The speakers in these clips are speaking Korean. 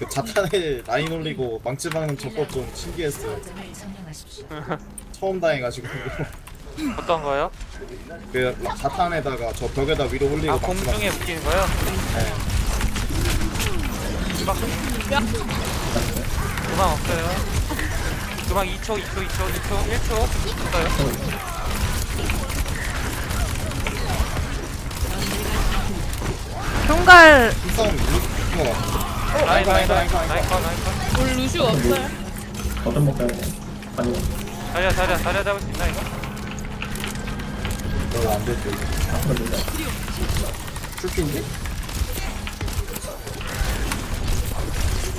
그 자탄에 라인 올리고 망치 박는 저거 좀 신기했어요. 처음 당해가지고 어떤 거요? 그 자탄에다가 저 벽에다 위로 올리고 아 망치 공중에 묶이는 거요? 네. 주방 주방 없어요 주방 2초 2초 2초 2초 1초 없어요 총갈 힘싸움 누르는 거 같아. 라인 라인 라인 라인, 라인, 라인 컷 라인 컷올 루슈 없어요? 어떤 먹어야 돼? 아니 자리야 자리야 자리야 잡을 수 있나 이거? 별로 안 됐대. 앞으로 밀자 출피인데?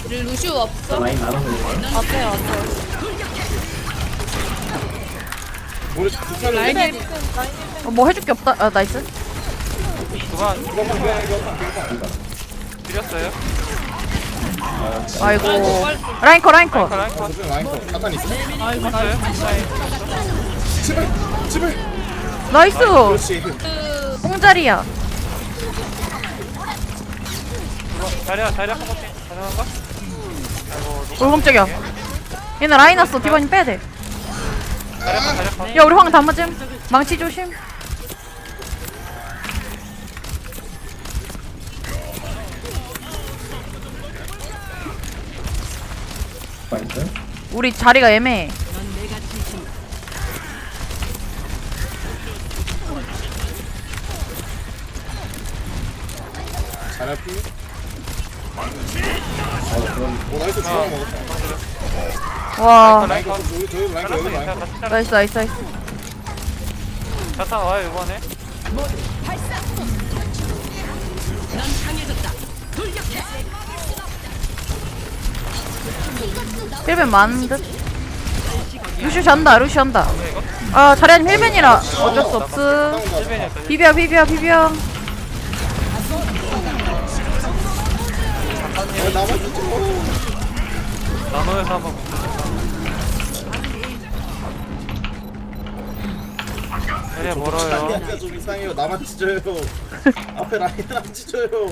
우리 루슈 저 없어? 라인 나눠서 밀자 앞에 왔어. 우리 부산에 라인이 어, 뭐 해줄 게 없다 아 나이스 주방 이거 봐, 이거 봐, 이거 봐, 이거 봐. 드렸어요 아이고. 라인커 라인커 라인 컷 저쪽에 라인 거 자탄 있어. 아이고. 라인 제발, 제발. 나이스 그렇지. 뽕자리야 자리야 자리야 가능한가? 아이고 오 깜짝이야 얘네 라인 왔어 디바님 빼야돼 자리야 자리야 야 우리 황 담아짐 망치 조심 나이스 우리 자리가 애매해 잘할 피. 어 그럼 오 나이스 주방 먹었다. 와 라인 거 저기 저기 라인 거 여기 라인 거. 같이 자리 나이스 나이스 나이스 자탄 와요 이번에 힐벤 많은 듯 루슈 잔다 루슈 잔다 아 자리아님 힐벤이라 어쩔 수 없음 다운다. 1벤이었다 비벼 비벼 비벼 어. 나노에서 한번 자리야 멀어요 좀 이상해요. 나만 찢어요. 앞에 라인 안 찢어요.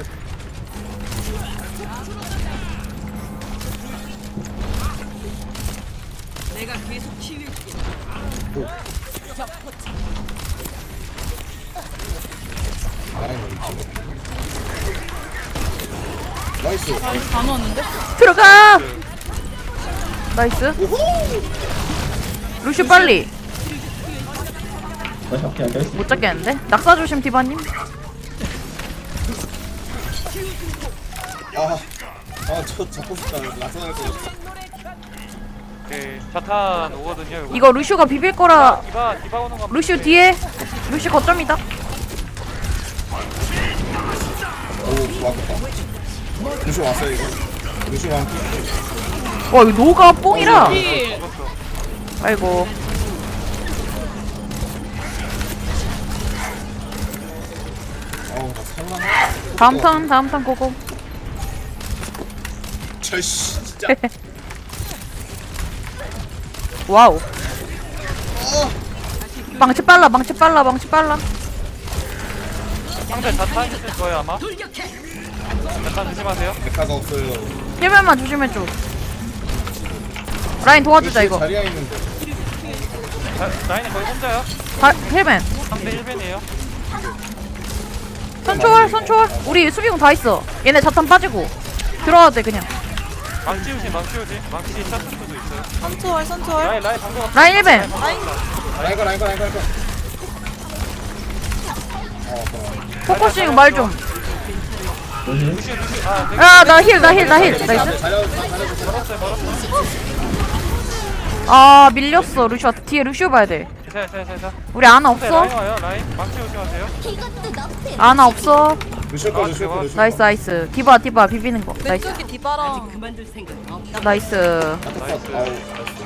라인 어디 있지? 나이스. 다 넣었는데? 들어가 나이스 루슈 빨리 못 잡겠는데 낙사 조심 디바님 아, 아, 저 잡고 싶다. 나타날 거. 그 자탄 오거든요 이거 이거 루슈가 비빌 거라 디바 디바 오는 거 한번 루슈 보세요. 뒤에 루슈 거점이다 오, 좋았겠다. 루시 왔어요, 이거. 루시 왕. 와 이거 노가 뽕이라 피 아이고 어우, 나 살만해. 다음 턴 다음 턴 고고 저씨, 진짜. 와우. 망치 빨라 망치 빨라 망치 빨라. 상대 자탄 있을 거예요 아마? 자탄 조심하세요. 백화가 없어요. 힐벤만 조심해줘. 라인 도와주자 이거. 자리야 있는데. 자, 라인이 거의 혼자요? 다, 힐벤 상대 1벤이에요. 선초월 선초월. 우리 수비공 다 있어. 얘네 자탄 빠지고. 들어와도 돼 그냥 망치 조심 망치 조심. 망치 샷 수도 있어요. 선초월 선초월. 라인 라인 방금 라인 힐벤. 라인. 거, 라인 거, 라인 거, 라인 거. 어, 잠깐만. 포커싱 말좀. 루시 루시 아 되게 야나 힐 나 힐 나 힐. 나이스 잘해, 잘해, 잘해. 멀었어요 멀었어요. 아 밀렸어. 루슈 뒤에 루슈 봐야 돼. 괜찮아 우리 아나 상대 라인 없어 와요 라인. 망치 조심하세요. 아나 없어 루시 거, 루시 거, 루시 거. 나이스 나이스. 디바 디바 비비는 거. 나이스. 왼쪽에 디바랑 나이스. 나이스.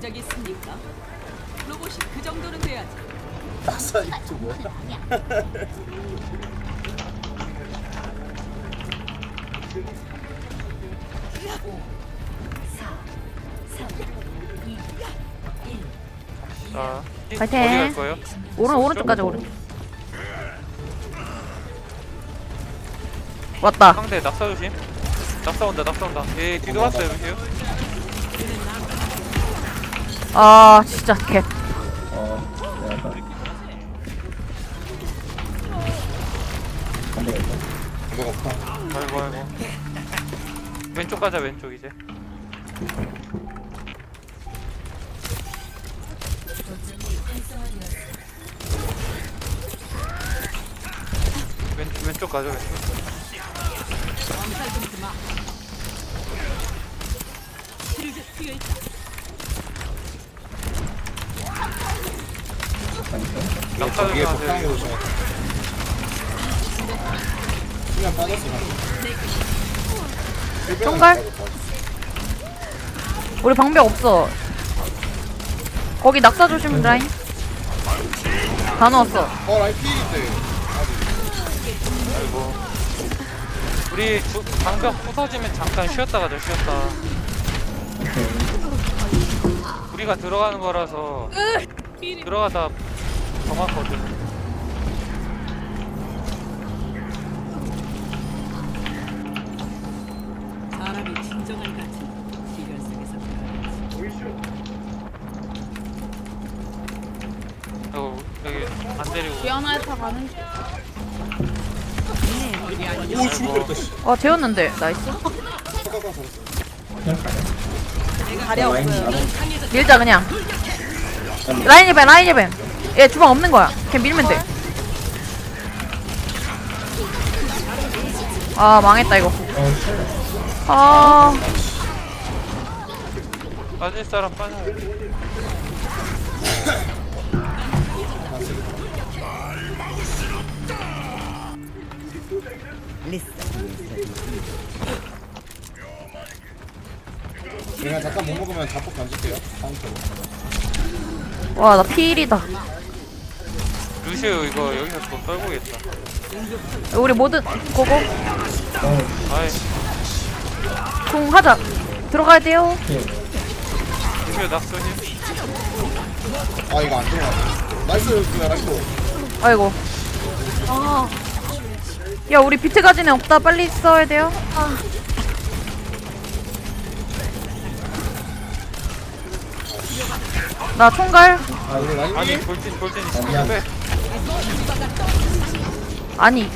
최다고로 본 적이 있습니까? 로봇이 그 정도는 돼야지. 입투 뭐야? 자 파이팅. 어디 갈 거예요? 오른 오른쪽 가자 오른. 왔다. 상대 낙사 조심 낙사 온다 낙사 온다 예 뒤도 왔어요 루시오 아 진짜 개. 아이고 아이고 왼쪽 가자 왼쪽 이제 왼, 왼쪽 가자 왼쪽. 나이스. 낙사 위에 폭탄 조심하세요 오셔. 시간 빠졌어. 총괄? 우리 방벽 없어. 거기 낙사 조심 라인. 다 넣었어. 어 라인 필인데. 아이고 우리 주, 방벽 부서지면 잠깐 쉬었다 가 자 쉬었다 우리가 들어가는 거라서 들어가다 정확거든 사람이 진정한 가치 시련 속에서 배워야지. 아이고 여기 안 데리고 미안하다 가는 중. 오. 씨. 어 재웠는데 나이스. 잡았어. 다리 없어요. 나도 밀자 그냥. 라인 이벤 라인 이벤. 얘 주방 없는 거야. 그냥 밀면 돼. 아 망했다 이거. 아 빠질 사람 빠져요 그냥 잠깐 못 먹으면 자폭 던질게요. 카운터로. 와 나 피일이다. 루시오 이거 여기서 또 떨고겠다 우리 모든 고고 어, 아이 공 하자. 들어가야 돼요. 쉣. 루시오 낙서님 아 이거 안 들어가. 나이스 그야 라이트. 아이고. 야 우리 비트 가지는 없다. 빨리 써야 돼요. 나 총갈 우리 라인 아니 필? 돌진 돌진 아. 빼 아니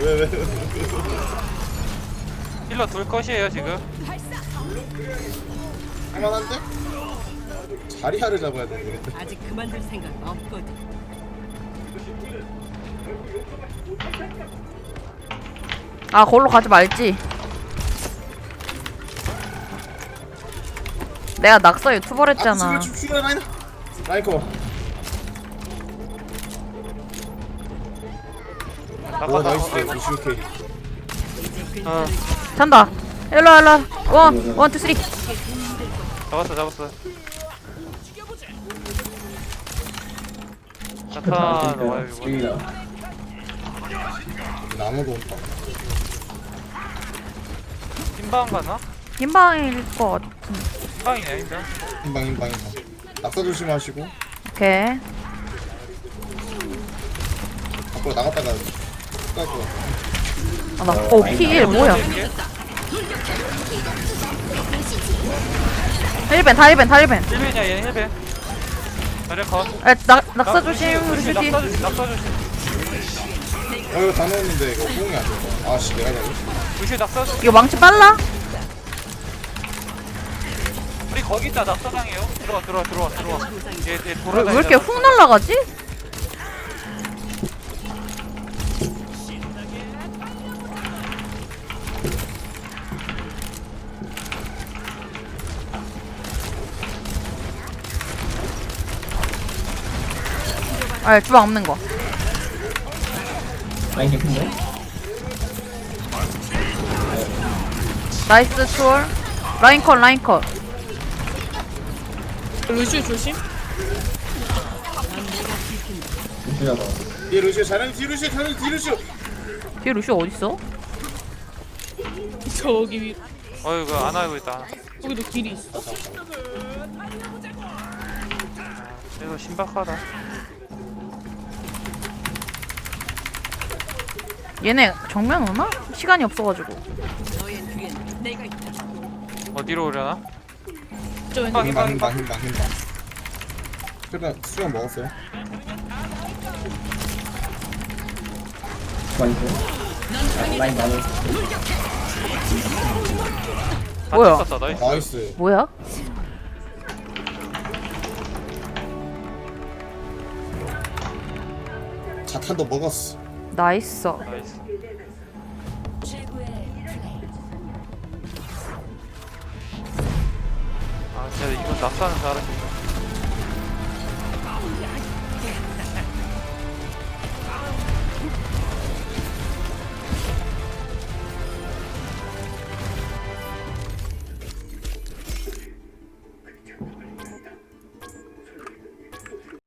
왜 왜? 힐러 둘 컷이에요 지금 할만한데? 자리하를 잡아야 되는데. 아직 그만둘 생각 없거든. 아 거기로 가지 말지. 내가 낙서 유튜버 했잖아. 아, 죽여 라인. 라이커. 오 나이스. 루시오 케이. 어 잔다. 일로 와, 일로 와. 원, 원, 투, 쓰리. 잡았어 잡았어 그 자탄 와요 이거 죽이다. 나무도 온다. 흰방 가나? 흰방일 것 같은. 흰방이네 흰방 힘방 힘방 힘방. 낙사 조심하시고 오케이. 밖으로 나갔다가 깔 거야. 아, 나, 어, 피일 뭐야? 이렇게? 1벤, 다 1벤, 다 1벤. 1벤이야 얘는 1벤 자리 컷 에, 낙, 낙사 조심, 우리 슈디. 낙사 조심 낙사 조심 어 이거 다 넣었는데 이거 호응이 안 돼. 아 씨 내가 잘못. 루시 낙사 조심 이거 망치 빨라? 거기 있다 낙사당해요 들어와 들어와 들어와 들어와 얘얘 왜, 돌아다니잖아 왜 이렇게 훅 날라가지? 아, 주방 없는 거. 라인? 나이스 추월 라인 컷 라인 컷 루슈 조심. 루시아가 뒤에 루시오 잘하는 뒤에 루시오 잘하는 뒤에 루시오 뒤에 루시 어딨어? 저기 위- 어이구 안 하고 있다 거기도 길이 있어. 이거 신박하다 얘네 정면 오나? 시간이 없어가지고. 어디로 오려나? 저 왼쪽. 빵, 힘봐 빵, 힘봐 빵. 힘봐 힘봐 일단 수영 먹었어요. 아, 라인 많은. 다 뭐야? 쳤다 나이스 나이스 뭐야? 자탄도 먹었어 나이스 나이스 낙사는 잘하시네